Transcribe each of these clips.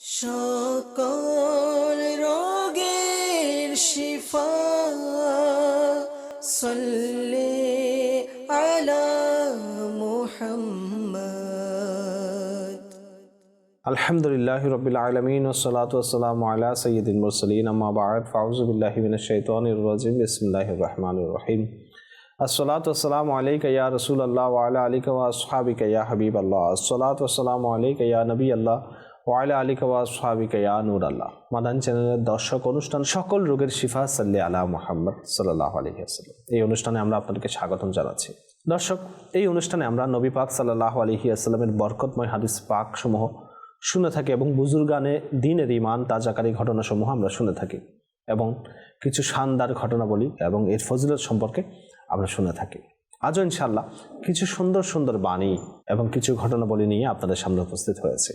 সকল রোগের শিফা, সাল্লি আলা মুহাম্মদ। আলহামদুলিল্লাহ রবিল আলমিন ওসলাত ওসালাম আলা সৈয়দুল মুরসলিন, আম্মা বাদ ফাউজুবিল্লাহ মিন শৈতানির রাজিম, বিসমিল্লাহির রহমানির রহিম। আসসালাতু ওয়াসসালামু আলাইকা ইয়া রাসূলুল্লাহ, ওয়া আলা আলিকা ওয়া আসহাবিকা ইয়া হাবিবাল্লাহ। আসসালাতু ওয়াসসালামু আলাইকা ইয়া নবী আল্লাহ ওয়া আলী আলিকা ওয়া আসহাবিকা নূর আল্লাহ মাদান চ্যানেলের দর্শক অনুষ্ঠান সকল রোগের শিফা সাল্লি আলা মোহাম্মদ সাল্লাহ আলাইহি ওয়াসাল্লাম। এই অনুষ্ঠানে আমরা আপনাদেরকে স্বাগতম জানাচ্ছি। দর্শক, এই অনুষ্ঠানে আমরা নবী পাক আলাইহি ওয়াসাল্লামের বরকতময় হাদিস পাক সমূহ শুনে থাকি এবং বুজুর্গানে দিনের ইমান তাজাকারী ঘটনাসমূহ আমরা শুনে থাকি এবং কিছু শানদার ঘটনাবলী এবং এর ফজিলত সম্পর্কে আমরা শুনে থাকি। আজও ইনশাল্লাহ কিছু সুন্দর সুন্দর বাণী এবং কিছু ঘটনাবলী নিয়ে আপনাদের সামনে উপস্থিত হয়েছে।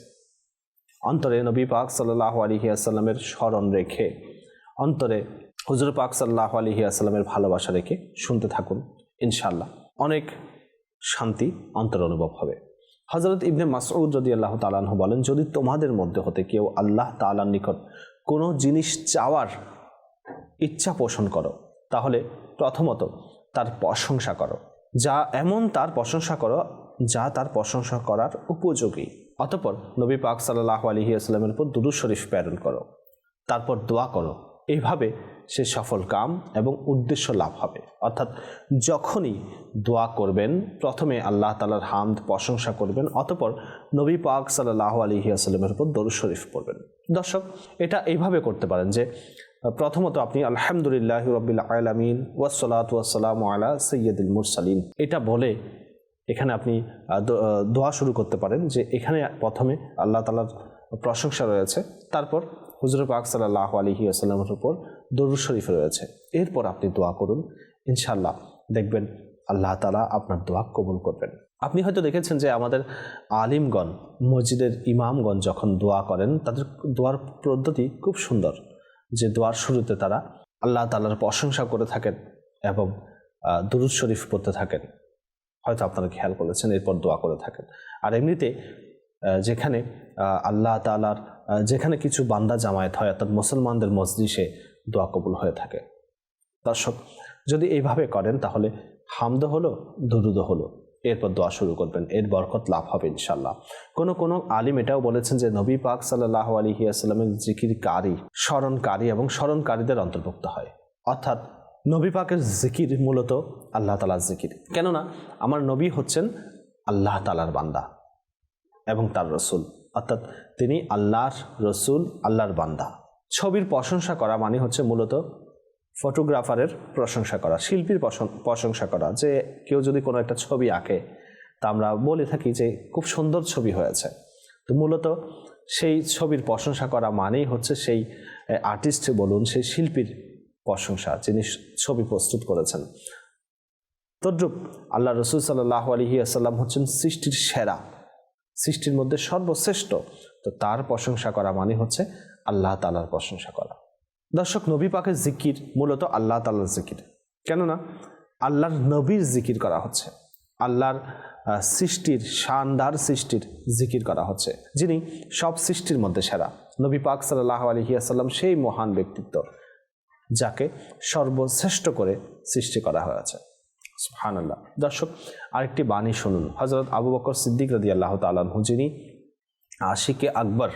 অন্তরে নবী পাক সাল্লাহ আলহি আসাল্লামের স্মরণ রেখে, অন্তরে হুজুর পাক সাল্লাহ আলহি আসাল্লামের ভালোবাসা রেখে শুনতে থাকুন ইনশাল্লাহ অনেক শান্তি অন্তর অনুভব হবে। হজরত ইবনে মাসউদ রদি আল্লাহ তালাহ বলেন, যদি তোমাদের মধ্যে হতে কেউ আল্লাহ তালার নিকট কোনো জিনিস চাওয়ার ইচ্ছা পোষণ করো, তাহলে প্রথমত তার প্রশংসা করো। যা এমন তার প্রশংসা করো যা তার প্রশংসা করার উপযোগী। অতপর নবী পাক সাল্লাহ আলহি আসলামের উপর দুরু শরীফ প্রেরণ করো। তারপর দোয়া করো। এইভাবে সে সফল কাম এবং উদ্দেশ্য লাভ হবে। অর্থাৎ যখনই দোয়া করবেন, প্রথমে আল্লাহ তালার হামদ প্রশংসা করবেন, অতপর নবী পাক সাল্লাহ আলহি আসাল্লামের উপর দরু শরীফ পড়বেন। দর্শক, এটা এইভাবে করতে পারেন যে, প্রথমত আপনি আলহামদুলিল্লাহ রবিল আলমিন ওয়াসালাত ওয়াসালাম আলা সৈয়দুল মুরসালিন। এটা বলে এখানে আপনি দোয়া শুরু করতে পারেন যে এখানে প্রথমে আল্লাহ তালার প্রশংসা রয়েছে, তারপর হুজুর পাক সাল্লাহ আলহি আসাল্লামের উপর দরুদ শরীফ রয়েছে। এরপর আপনি দোয়া করুন ইনশাল্লাহ দেখবেন আল্লাহ তালা আপনার দোয়া কবুল করবেন। আপনি হয়তো দেখেছেন যে আমাদের আলিমগণ, মসজিদের ইমামগণ যখন দোয়া করেন, তাদের দোয়ার পদ্ধতি খুব সুন্দর। যে দোয়ার শুরুতে তারা আল্লাহ তালার প্রশংসা করে থাকেন এবং দুরুদ শরীফ পড়তে থাকেন। হয়তো আপনারা খেয়াল করেছেন, এরপর দোয়া করে থাকেন। আর এমনিতে যেখানে আল্লাহ তালার যেখানে কিছু বান্দা জামায়াত হয়, অর্থাৎ মুসলমানদের মসজিষে দোয়া কবুল হয়ে থাকে। দর্শক, যদি এইভাবে করেন, তাহলে হামদ হলো, দুরুদ হলো। এরপর দোয়া শুরু করবেন, এর বরকত লাভ হবে ইনশাল্লাহ কোনো কোনো আলিম এটাও বলেছেন যে, নবী পাক সাল্লাহ আলহি আসসালামের জিকিরকারী, স্মরণকারী এবং স্মরণকারীদের অন্তর্ভুক্ত হয়। অর্থাৎ নবী পাকের জিকির মূলত আল্লাহ তালার জিকির। কেননা আমার নবী হচ্ছেন আল্লাহ তালার বান্দা এবং তার রসুল। অর্থাৎ তিনি আল্লাহর রসুল, আল্লাহর বান্দা। ছবির প্রশংসা করা মানে হচ্ছে মূলত ফটোগ্রাফারের প্রশংসা করা, শিল্পীর প্রশংসা করা যে কেউ যদি কোনো একটা ছবি আঁকে, তা আমরা বলে থাকি যে খুব সুন্দর ছবি হয়েছে। তো মূলত সেই ছবির প্রশংসা করা মানেই হচ্ছে সেই আর্টিস্ট বলুন, সেই শিল্পীর প্রশংসা, যিনি ছবি প্রস্তুত করেছেন। তদ্রুপ আল্লাহ রসুল সাল্লাহ আলহি আসাল্লাম হচ্ছেন সৃষ্টির সেরা, সৃষ্টির মধ্যে সর্বশ্রেষ্ঠ। তো তার প্রশংসা করা মানে হচ্ছে আল্লাহ তালার প্রশংসা করা। দর্শক, নবী পাকের জিকির মূলত আল্লাহ তালার জিকির। কেননা আল্লাহর নবীর জিকির করা হচ্ছে, আল্লাহর সৃষ্টির, শানদার সৃষ্টির জিকির করা হচ্ছে, যিনি সব সৃষ্টির মধ্যে সেরা। নবী পাক সাল্লাহ আলহিয়াসাল্লাম সেই মহান ব্যক্তিত্ব। যাকে সর্বশ্রেষ্ঠ করে সৃষ্টি করা হয়েছে। সুবহানাল্লাহ। দর্শক, আরেকটি বাণী শুনুন। হজরত আবু বকর সিদ্দিক রদি আল্লাহ তালু যিনি আশিকে আকবর,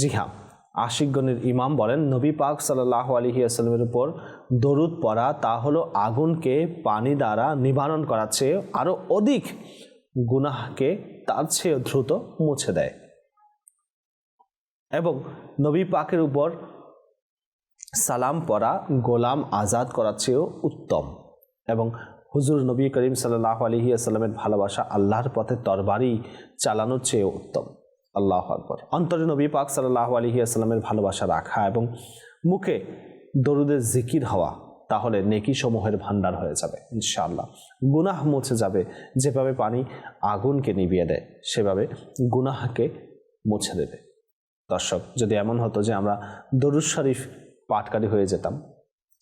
জি হ্যাঁ আশিকগণের ইমাম বলেন, নবী পাক সাল্লাহ আলহি আসলামের উপর দরুদ পড়া তা হলো আগুনকে পানি দ্বারা নিবারণ করার চেয়ে আরও অধিক গুনাহকে তার চেয়ে দ্রুত মুছে দেয়। এবং নবী পাকের উপর সালাম পড়া গোলাম আজাদ করার চেয়েও উত্তম। এবং হুজুর নবী করিম সাল্লাহ আলহি আসাল্লামের ভালোবাসা আল্লাহর পথে তরবারি চালানোর চেয়েও উত্তম। আল্লাহ আকবর। অন্তরে নবী পাক সাল্লাহ আলহি আসাল্লামের ভালোবাসা রাখা এবং মুখে দরুদের জিকির হওয়া তাহলে নেকি সমূহের ভাণ্ডার হয়ে যাবে, ইনশাআল্লাহ। গুনাহ মুছে যাবে, যেভাবে পানি আগুনকে নিভিয়ে দেয়, সেভাবে গুনাহকে মুছে দেবে। দর্শক, যদি এমন হতো যে আমরা দরুদ শরীফ পাঠকারী হয়ে যেতাম।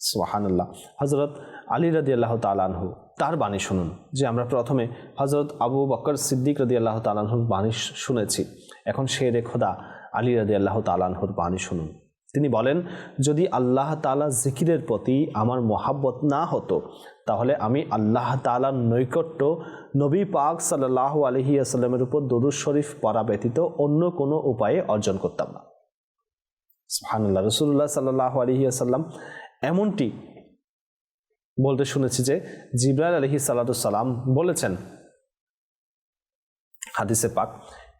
সোহানুল্লাহ হজরত আলী রাদি আল্লাহ তালানহু তার বাণী শুনুন। যে আমরা প্রথমে হজরত আবু বকর সিদ্দিক রদি আল্লাহ তালানহুর বাণী শুনেছি। এখন শেরে খোদা আলী রাদি আল্লাহ তালানহর বাণী শুনুন। তিনি বলেন, যদি আল্লাহ তালা জিকিরের প্রতি আমার মোহাব্বত না হতো, তাহলে আমি আল্লাহ তালার নৈকট্য নবী পাক সাল্লাহ আলহি আসাল্লামের উপর দরুদ শরীফ পড়া ব্যতীত অন্য কোনো উপায়ে অর্জন করতাম না। সুবহানাল্লাহ রসুল্লাহ সাল্লাহ আলহি আসাল্লাম এমনটি বলতে শুনেছি যে জিব্রাইল আলহি সাল্লাম বলেছেন, হাদিসে পাক,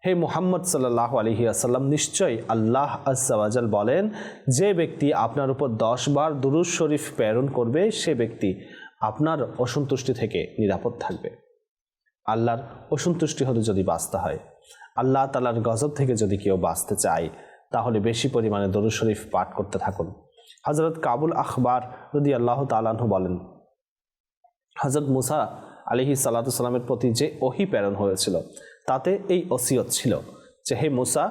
হে মুহাম্মদ সাল্লাহ আলহি আসাল্লাম নিশ্চয়ই আল্লাহ আজাল বলেন, যে ব্যক্তি আপনার উপর দশ বার দুরুজ শরীফ প্রেরণ করবে, সে ব্যক্তি আপনার অসন্তুষ্টি থেকে নিরাপদ থাকবে। আল্লাহর অসন্তুষ্টি হতে যদি বাঁচতে হয়, আল্লাহ তালার গজব থেকে যদি কেউ বাঁচতে চায় তাহলে বেশি পরিমাণে দরুদ শরীফ পাঠ করতে থাকুন। হজরত কাবুল আখবার যদি আল্লাহ তালাহু বলেন হজরত মুসা আলিহি সাল্লামের প্রতি যে ওহি প্রেরণ হয়েছিল, তাতে এই ওসিয়ত ছিল যে, হে মুসা,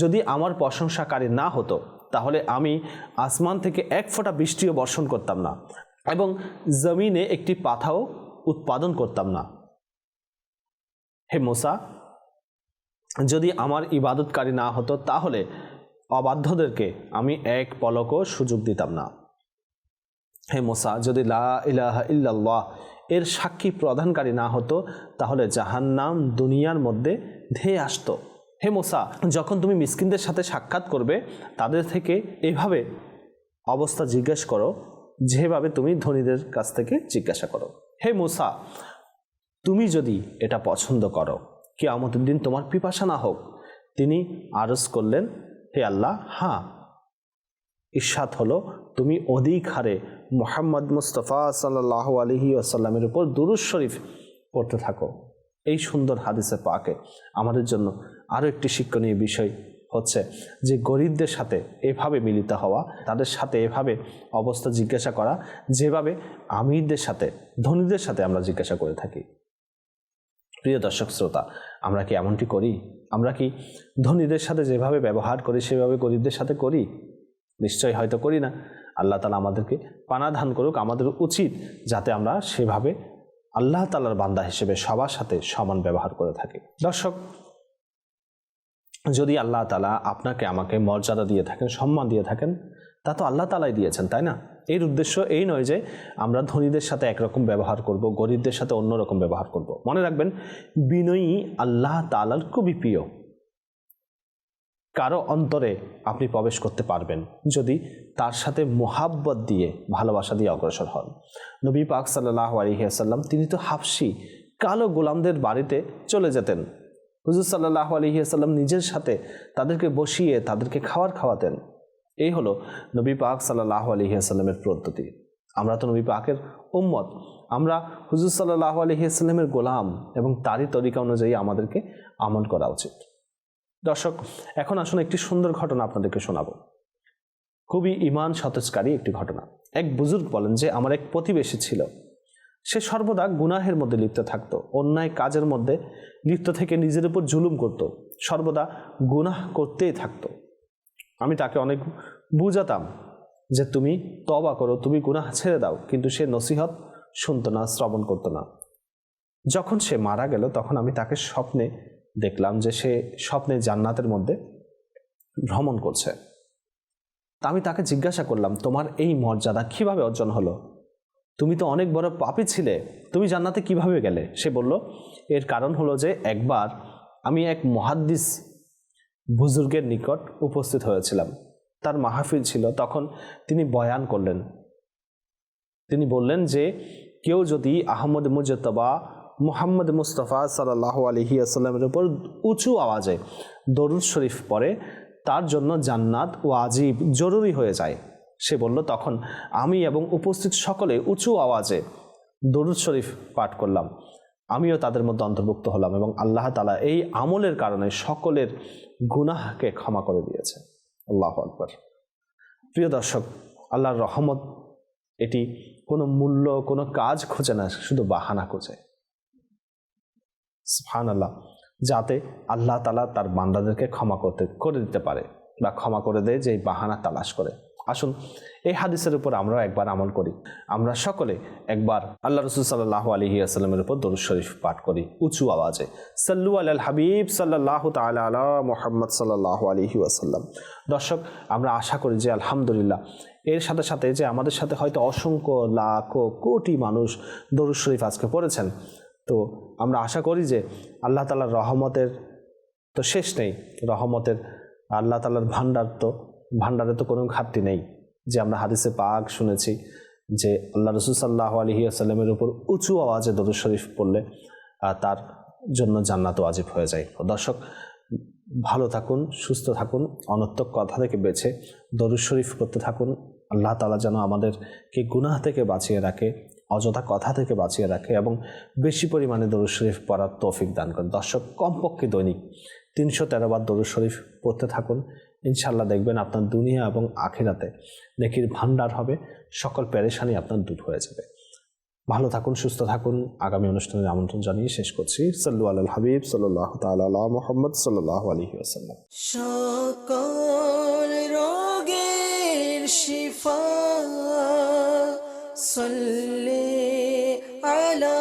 যদি আমার প্রশংসাকারী না হতো, তাহলে আমি আসমান থেকে এক ফোঁটা বৃষ্টিও বর্ষণ করতাম না এবং জমিনে একটি পাথাও উৎপাদন করতাম না। হে মুসা, যদি আমার ইবাদতকারী না হতো, তাহলে অবাধ্যদেরকে আমি এক পলকও সুযোগ দিতাম না। হে মোসা, যদি লা ইলাহা ইল্লাল্লাহ এর সাক্ষী প্রদানকারী না হতো, তাহলে জাহান্নাম দুনিয়ার মধ্যে ধেয়ে আসতো। হে মোসা, যখন তুমি মিসকিনদের সাথে সাক্ষাৎ করবে, তাদের থেকে এভাবে অবস্থা জিজ্ঞেস করো, যেভাবে তুমি ধনীদের কাছ থেকে জিজ্ঞাসা করো। হে মোসা, তুমি যদি এটা পছন্দ করো কে আমাদের দিন তোমার পিপাসা না হোক, তিনি আরজ করলেন হে আল্লাহ হ্যাঁ। ঈর্ষাদ হলো, তুমি অধিক হারে মোহাম্মদ মুস্তফা সাল্লাহ আলহি আসাল্লামের উপর দুরুজ শরীফ পড়তে থাকো। এই সুন্দর হাদিসে পাকে। আমাদের জন্য আরও একটি শিক্ষণীয় বিষয় হচ্ছে যে, গরিবদের সাথে এভাবে মিলিত হওয়া, তাদের সাথে এভাবে অবস্থা জিজ্ঞাসা করা, যেভাবে আমিরদের সাথে, ধনীদের সাথে আমরা জিজ্ঞাসা করে থাকি। প্রিয় দর্শক শ্রোতা, আমরা কি এমনটি করি? আমরা কি ধনীদের সাথে যেভাবে ব্যবহার করি, সেভাবে গরিবদের সাথে করি? নিশ্চয়ই হয়তো করি না। আল্লাহ তালা আমাদেরকে পানাধান করুক, আমাদের উচিত যাতে আমরা সেভাবে আল্লাহ তালার বান্দা হিসেবে সবার সাথে সমান ব্যবহার করে থাকি। দর্শক, যদি আল্লাহ তালা আপনাকে আমাকে মর্যাদা দিয়ে থাকেন, সম্মান দিয়ে থাকেন তা তো আল্লাহ তালাই দিয়েছেন, তাই না? এর উদ্দেশ্য এই নয় যে আমরা ধনীদের সাথে একরকম ব্যবহার করব, গরিবদের সাথে অন্যরকম ব্যবহার করব। মনে রাখবেন, বিনয়ী আল্লাহ তালার খুবই প্রিয়। কারও অন্তরে আপনি প্রবেশ করতে পারবেন যদি তার সাথে মোহাব্বত দিয়ে, ভালোবাসা দিয়ে অগ্রসর হন। নবী পাক সাল্লাহ আলহিহাসাল্লাম তিনি তো হাফসি, কালো গোলামদের বাড়িতে চলে যেতেন। হুজুর সাল্লাহ আলহিহাসাল্লাম নিজের সাথে তাদেরকে বসিয়ে, তাদেরকে খাবার খাওয়াতেন। এই হলো নবী পাক সাল্লাহ আলহিহাসাল্লামের পদ্ধতি। আমরা তো নবী পাকের উম্মত। আমরা হুজুর সাল্লাহ আলহিহাস্লামের গোলাম এবং তারই তরিকা অনুযায়ী আমাদেরকে আমল করা উচিত। দর্শক, এখন আসুন একটি সুন্দর ঘটনা আপনাদেরকে শোনাবো। খুবই ইমান সতেজকারী একটি ঘটনা। এক বুজুর্গ বলেন যে, আমার এক প্রতিবেশী ছিল। সে সর্বদা গুনাহের মধ্যে লিপ্ত থাকতো, অন্যায় কাজের মধ্যে লিপ্ত থেকে নিজের উপর জুলুম করত, সর্বদা গুনাহ করতেই থাকতো। আমি তাকে অনেক বুঝাতাম যে তুমি তবা করো, তুমি গুনাহ ছেড়ে দাও, কিন্তু সে নসিহত শুনতো না, শ্রবণ করতো না। যখন সে মারা গেল, তখন আমি তাকে স্বপ্নে দেখলাম যে সে স্বপ্নে জান্নাতের মধ্যে ভ্রমণ করছে। তা আমি তাকে জিজ্ঞাসা করলাম, তোমার এই মর্যাদা কীভাবে অর্জন হলো? তুমি তো অনেক বড় পাপি ছিলে, তুমি জান্নাতে কীভাবে গেলে? সে বলল, এর কারণ হলো যে একবার আমি এক মহাদ্দিস বুজুর্গের নিকট উপস্থিত হয়েছিলাম। তার মাহফিল ছিল। তখন তিনি বয়ান করলেন। তিনি বললেন যে, কেউ যদি আহমদ মুজতবা, মুহাম্মদ মুস্তফা সাল্লাহ আলহি আসাল্লামের উপর উঁচু আওয়াজে দরুদ শরীফ পড়ে, তার জন্য জান্নাত ও আজিব জরুরি হয়ে যায়। সে বলল, তখন আমি এবং উপস্থিত সকলে উঁচু আওয়াজে দরুদ শরীফ পাঠ করলাম। আমিও তাদের মধ্যে অন্তর্ভুক্ত হলাম এবং আল্লাহ তালা এই আমলের কারণে সকলের গুনাহকে ক্ষমা করে দিয়েছে আল্লাহ আকবর। প্রিয় দর্শক, আল্লাহর রহমত, এটি কোনো মূল্য, কোনো কাজ খোঁজে না, শুধু বাহানা খোঁজে। ফান আল্লাহ যাতে আল্লাহ তালা তার বান্দাদেরকে ক্ষমা করতে, করে দিতে পারে বা ক্ষমা করে দেয় যে বাহানা তালাশ করে। আসুন, এই হাদিসের উপর আমরাও একবার আমল করি। আমরা সকলে একবার আল্লাহ রসুল সাল্লাহ আলহি আসাল্লামের উপর দরুদ শরীফ পাঠ করি, উঁচু আওয়াজে। সাল্লু আল হাবিব সাল্লাহ তালা আলা মোহাম্মদ সাল্লাহ আলহি আসাল্লাম দর্শক, আমরা আশা করি যে আলহামদুলিল্লাহ, এর সাথে সাথে যে আমাদের সাথে হয়তো অসংখ্য লাখ, কোটি মানুষ দরুদ শরীফ আজকে পড়েছেন, তো আমরা আশা করি যে আল্লাহ তালার রহমতের তো শেষ নেই, রহমতের আল্লাহ তালার ভাণ্ডার তো ভান্ডারে তো কোনো ঘাটতি নেই যে আমরা হাদিসে পাক শুনেছি যে আল্লাহ রসুল সাল্লাহ আলহি আসাল্লামের উপর উঁচু আওয়াজে দরুদ শরীফ পড়লে তার জন্য জান্নাত ওয়াজিব হয়ে যায়। দর্শক, ভালো থাকুন, সুস্থ থাকুন, অনর্থক কথা থেকে বেছে দরুদ শরীফ করতে থাকুন। আল্লাহ তালা যেন আমাদেরকে গুনাহ থেকে বাঁচিয়ে রাখে, অযথা কথা থেকে বাঁচিয়ে রাখে এবং বেশি পরিমাণে দরুদ শরীফ পড়ার তৌফিক দান করেন। দর্শক, কমপক্ষে দৈনিক তিনশো তেরো বার দরুদ শরীফ পড়তে থাকুন। ইনশাল্লাহ দেখবেন আপনার দুনিয়া এবং আখেরাতে নেকির ভান্ডার হবে, সকল পেরেশানি আপনার দূর হয়ে যাবে। ভালো থাকুন, সুস্থ থাকুন। আগামী অনুষ্ঠানের আমন্ত্রণ জানিয়ে শেষ করছি। সাল্লু আল হাবিব সাল্লাহ তালা মোহাম্মদ সাল্লাহ আলহি আসাল্লাম সকল রোগের শিফা, সল্লে আলা